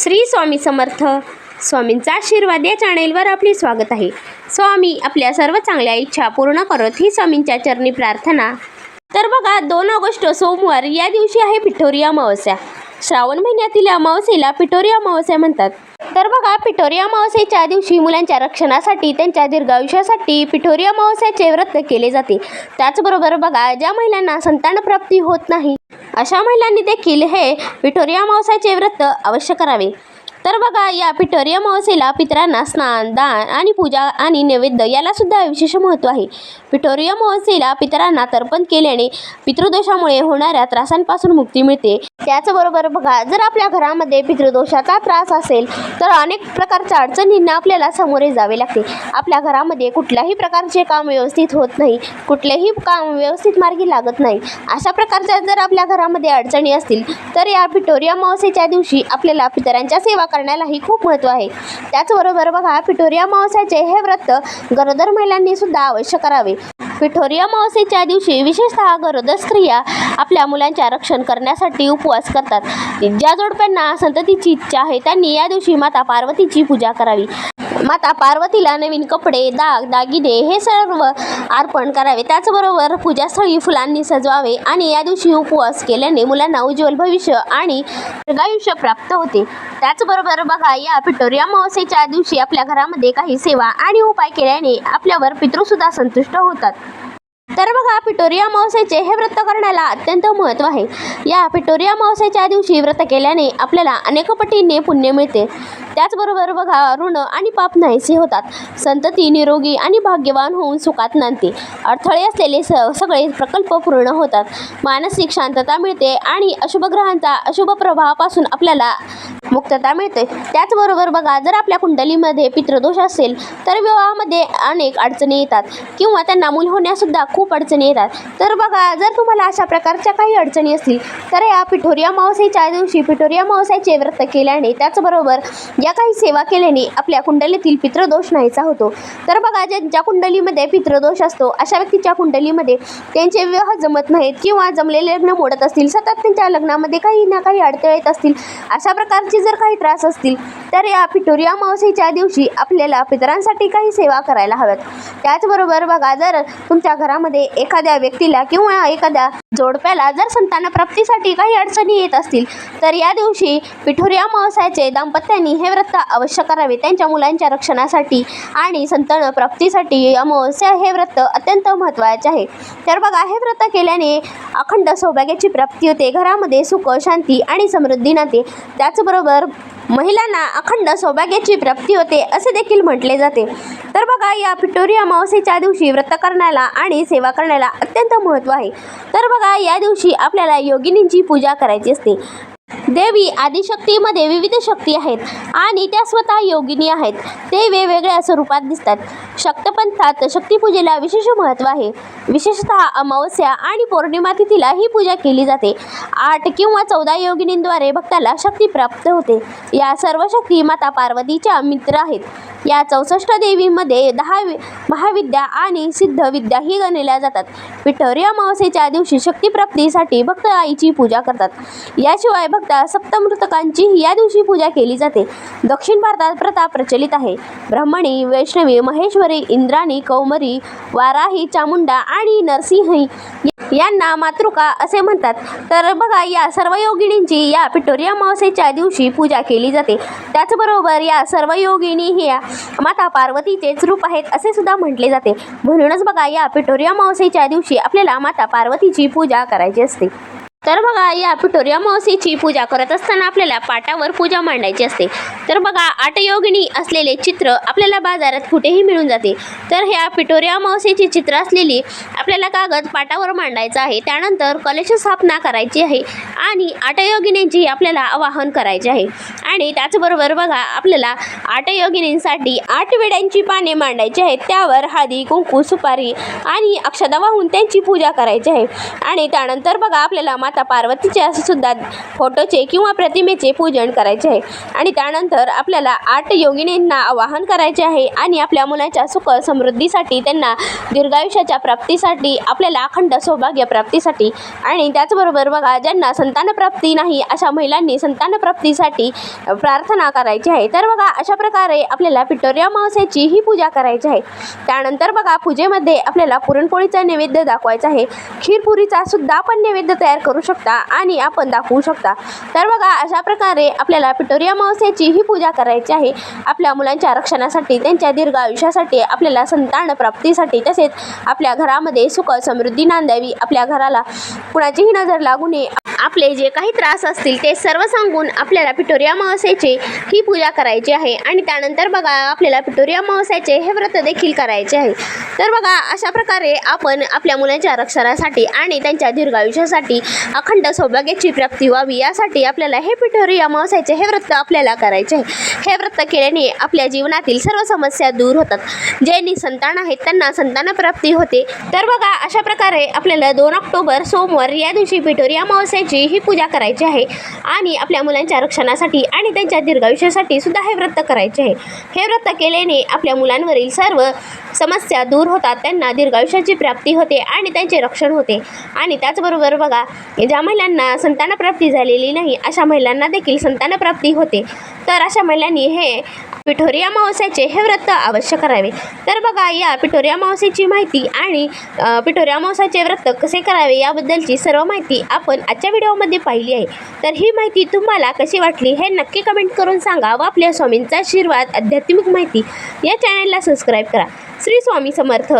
श्री स्वामी समर्थ. स्वामींचा आशीर्वाद या चॅनेलवर आपले स्वागत आहे. स्वामी आपल्या सर्व चांगल्या इच्छा पूर्ण करत ही स्वामींच्या चरणी प्रार्थना. तर बघा दोन ऑगस्ट सोमवार या दिवशी आहे पिठोरी अमावस्या. श्रावण महिन्यातील अमावस्येला पिठोरी अमावस्या म्हणतात. तर बघा पिठोरी अमावस्येच्या दिवशी मुलांच्या रक्षणासाठी त्यांच्या दीर्घायुष्यासाठी पिठोरी अमावस्याचे व्रत केले जाते. त्याचबरोबर बघा ज्या महिलांना संतानप्राप्ती होत नाही अशा महिलांनी देखील हे विठोरिया मावसाचे व्रत अवश्य करावे. तर बघा या पिठोरी अमावस्येला पितरांना स्नान दान आणि पूजा आणि नैवेद्य याला सुद्धा विशेष महत्त्व आहे. पिठोरी अमावस्येला पितरांना तर्पण केल्याने पितृदोषामुळे होणाऱ्या त्रासांपासून मुक्ती मिळते. त्याचबरोबर बघा जर आपल्या घरामध्ये पितृदोषाचा त्रास असेल तर अनेक प्रकारच्या अडचणींना आपल्याला सामोरे जावे लागते. आपल्या घरामध्ये कुठल्याही प्रकारचे काम व्यवस्थित होत नाही कुठलेही काम व्यवस्थित मार्गी लागत नाही. अशा प्रकारच्या जर आपल्या घरामध्ये अडचणी असतील तर या पिठोरी अमावस्येच्या दिवशी आपल्याला पितरांच्या सेवा करण्यालाही खूप महत्त्व आहे. त्याचबरोबर बघा पिठोरिया अमावस्याचे हे व्रत गरोदर महिलांनी सुद्धा अवश्य करावे. पिठोरिया अमावस्येच्या दिवशी विशेषतः गरोदर स्त्रिया आपल्या मुलांच्या रक्षण करण्यासाठी उपवास करतात. ज्या जोडप्यांना संततीची इच्छा आहे त्यांनी या दिवशी माता पार्वतीची पूजा करावी. माता पार्वतीला नवीन कपडे दाग दागिने हे सर्व अर्पण करावे. त्याचबरोबर पूजास्थळी फुलांनी सजवावे आणि या दिवशी उपवास केल्याने मुलांना उज्ज्वल भविष्य आणि दीर्घायुष्य प्राप्त होते. त्याचबरोबर बघा या पिठोरी अमावस्येच्या दिवशी आपल्या घरामध्ये काही सेवा आणि उपाय केल्याने आपल्यावर पितृसुद्धा संतुष्ट होतात. तर बघा पिटोरिया मावसेचे हे व्रत करण्याला अत्यंत महत्त्व आहे. या पिटोरिया मावसेच्या दिवशी व्रत केल्याने आपल्याला अनेक पटीने पुण्य मिळते. त्याचबरोबर बघा ऋण आणि पाप नाहीसे होतात. संतती निरोगी आणि भाग्यवान होऊन सुखात नांदते. अडथळे असलेले स सगळे प्रकल्प पूर्ण होतात. मानसिक शांतता मिळते आणि अशुभ ग्रहांचा अशुभ प्रभावापासून आपल्याला मुक्तता मिळते. त्याचबरोबर बघा जर आपल्या कुंडलीमध्ये पितृदोष असेल तर विवाहामध्ये अनेक अडचणी येतात किंवा त्यांना मूल होण्यासुद्धा खूप अडचणी येतात. तर बघा जर तुम्हाला अशा प्रकारच्या काही अडचणी असतील तर या पिठोरी अमावस्येच्या दिवशी पिठोरी अमावस्याचे व्रत केल्याने त्याचबरोबर या काही सेवा केल्याने आपल्या कुंडलीतील पितृदोष नाहीसा होतो. तर बघा ज्यांच्या कुंडलीमध्ये पितृदोष असतो अशा व्यक्तीच्या कुंडलीमध्ये त्यांचे विवाह जमत नाहीत किंवा जमलेले लग्न मोडत असतील सतत त्यांच्या लग्नामध्ये काही ना काही अडथळे येत असतील अशा प्रकारचे जर काही त्रास असतील तर या फिटूर या मावशीच्या दिवशी आपल्याला पितरांसाठी काही सेवा करायला हव्यात. त्याचबरोबर बघा जर तुमच्या घरामध्ये एखाद्या व्यक्तीला किंवा एखाद्या जोडप्याला जर संतानप्राप्तीसाठी काही अडचणी येत असतील तर या दिवशी पिठोरी अमावस्याचे दाम्पत्यांनी हे व्रत अवश्य करावे. त्यांच्या मुलांच्या रक्षणासाठी आणि संतान प्राप्तीसाठी अमावस्या हे व्रत अत्यंत महत्त्वाचे आहे. तर बघा हे व्रत केल्याने अखंड सौभाग्याची प्राप्ती होते. घरामध्ये सुख शांती आणि समृद्धी नाते. त्याचबरोबर महिलांना अखंड सौभाग्याची प्राप्ती होते असे देखील म्हटले जाते. तर बघा या पिठोरी अमावस्येच्या दिवशी व्रत करण्याला आणि सेवा करण्याला अत्यंत महत्त्व आहे. तर बघा या दिवशी आपल्याला योगिनींची पूजा करायची असते. देवी आदिशक्तीमध्ये विविध शक्ती आहेत आणि त्या स्वतः योगिनी आहेत. ते वेगवेगळ्या स्वरूपात दिसतात. शक्तपंथात शक्तीपूजेला विशेष महत्त्व आहे. विशेषतः अमावस्या आणि पौर्णिमा तिथीला ही पूजा केली जाते. आठ किंवा चौदा योगिनींद्वारे भक्ताला शक्ती प्राप्त होते. या सर्व शक्ती माता पार्वतीच्या मित्र आहेत. या चौसष्ट देवीमध्ये दहा वि महाविद्या आणि सिद्ध विद्या ही गणल्या जातात. पिठोरी अमावस्येच्या दिवशी शक्तीप्राप्तीसाठी भक्त आईची पूजा करतात. याशिवाय भक्त सप्तमृतकांची या दिवशी पूजा केली जाते. दक्षिण भारतात प्रथा प्रचलित आहे. ब्राह्मणी वैष्णवी महेश्वरी इंद्राणी कौमरी वाराही चामुंडा आणि नरसिंही यांना मातृका असे म्हणतात. तर बघा या सर्व योगिनींची या पिटोरिया अमावस्येच्या दिवशी पूजा केली जाते. त्याचबरोबर या सर्व योगिणी ह्या माता पार्वतीचेच रूप आहेत असे सुद्धा म्हटले जाते. म्हणूनच बघा या पिटोरिया अमावस्येच्या दिवशी आपल्याला माता पार्वतीची पूजा करायची असते. तर बघा या पिठोरी अमावस्येची पूजा करत असताना आपल्याला पाटावर पूजा मांडायची असते. तर बघा आटयोगिणी असलेले चित्र आपल्याला बाजारात कुठेही मिळून जाते. तर ह्या पिठोरी अमावस्येची चित्र असलेली आपल्याला कागद पाटावर मांडायचा आहे. त्यानंतर कलश स्थापना करायची आहे आणि आटयोगिनींची आपल्याला आवाहन करायचे आहे. आणि त्याचबरोबर बघा आपल्याला आटयोगिनींसाठी आठ वेड्यांची पाने मांडायची आहेत. त्यावर हळदी कुंकू सुपारी आणि अक्षदा वाहून त्यांची पूजा करायची आहे. आणि त्यानंतर बघा आपल्याला माता पार्वतीच्या सुद्धा फोटोचे किंवा प्रतिमेचे पूजन करायचे आहे. आणि त्यानंतर आपल्याला आठ योगिनींना आवाहन करायचे आहे आणि आपल्या मुलाच्या सुख समृद्धीसाठी त्यांना दीर्घायुष्याच्या प्राप्तीसाठी आपल्याला अखंड सौभाग्य प्राप्तीसाठी आणि त्याचबरोबर बघा ज्यांना संतानप्राप्ती नाही अशा महिलांनी संतानप्राप्तीसाठी प्रार्थना करायची आहे. तर बघा अशा प्रकारे आपल्याला पिटोरिया मावसाची ही पूजा करायची आहे. त्यानंतर बघा पूजेमध्ये आपल्याला पुरणपोळीचा नैवेद्य दाखवायचा आहे. खीरपुरीचा सुद्धा आपण नैवेद्य तयार करू शकता आणि आपण दाखवू शकता. तर बघा अशा प्रकारे आपल्याला पिटोरिया अमावस्याची ही पूजा करायची आहे. आपल्या मुलांच्या रक्षणासाठी त्यांच्या दीर्घ आयुष्यासाठी आपल्याला संतान प्राप्तीसाठी तसेच आपल्या घरामध्ये सुख समृद्धी नांदावी आपल्या घराला कुणाचीही नजर लागू नये आपले जे काही त्रास असतील ते सर्व सांगून आपल्याला पिटोरिया अमावस्याची ही पूजा करायची आहे. आणि त्यानंतर बघा आपल्याला पिटोरिया अमावस्याचे हे व्रत देखील करायचे आहे. तर बघा अशा प्रकारे आपण आपल्या मुलांच्या रक्षणासाठी आणि त्यांच्या दीर्घायुष्यासाठी अखंड सौभाग्याची प्राप्ती व्हावी यासाठी आपल्याला हे पिठोरी अमावस्याचे हे व्रत आपल्याला करायचे आहे. हे व्रत केल्याने आपल्या जीवनातील सर्व समस्या दूर होतात. जे निसंतान आहेत त्यांना संतान प्राप्ती होते. तर बघा अशा प्रकारे आपल्याला दोन ऑक्टोबर सोमवार या दिवशी पिठोरी अमावस्याची ही पूजा करायची आहे आणि आपल्या मुलांच्या रक्षणासाठी आणि त्यांच्या दीर्घायुष्यासाठी सुद्धा हे व्रत करायचे आहे. हे व्रत केल्याने आपल्या मुलांवरील सर्व समस्या दूर होतात त्यांना दीर्घायुष्याची प्राप्ती होते आणि त्यांचे रक्षण होते. आणि त्याचबरोबर बघा ज्या महिलांना संतानप्राप्ती झालेली नाही अशा महिलांना देखील संतानप्राप्ती होते. तर अशा महिलांनी हे पिठोरी अमावस्याचे हे व्रत अवश्य करावे. तर बघा या पिठोरी अमावस्याची माहिती आणि पिठोरिया पिठोरी अमावस्याचे व्रत कसे करावे याबद्दलची सर्व माहिती आपण आजच्या व्हिडिओमध्ये पाहिली आहे. तर ही माहिती तुम्हाला कशी वाटली हे नक्की कमेंट करून सांगा व आपल्या स्वामींचा आशीर्वाद आध्यात्मिक माहिती या चॅनलला सबस्क्राईब करा. श्री स्वामी समर्थ.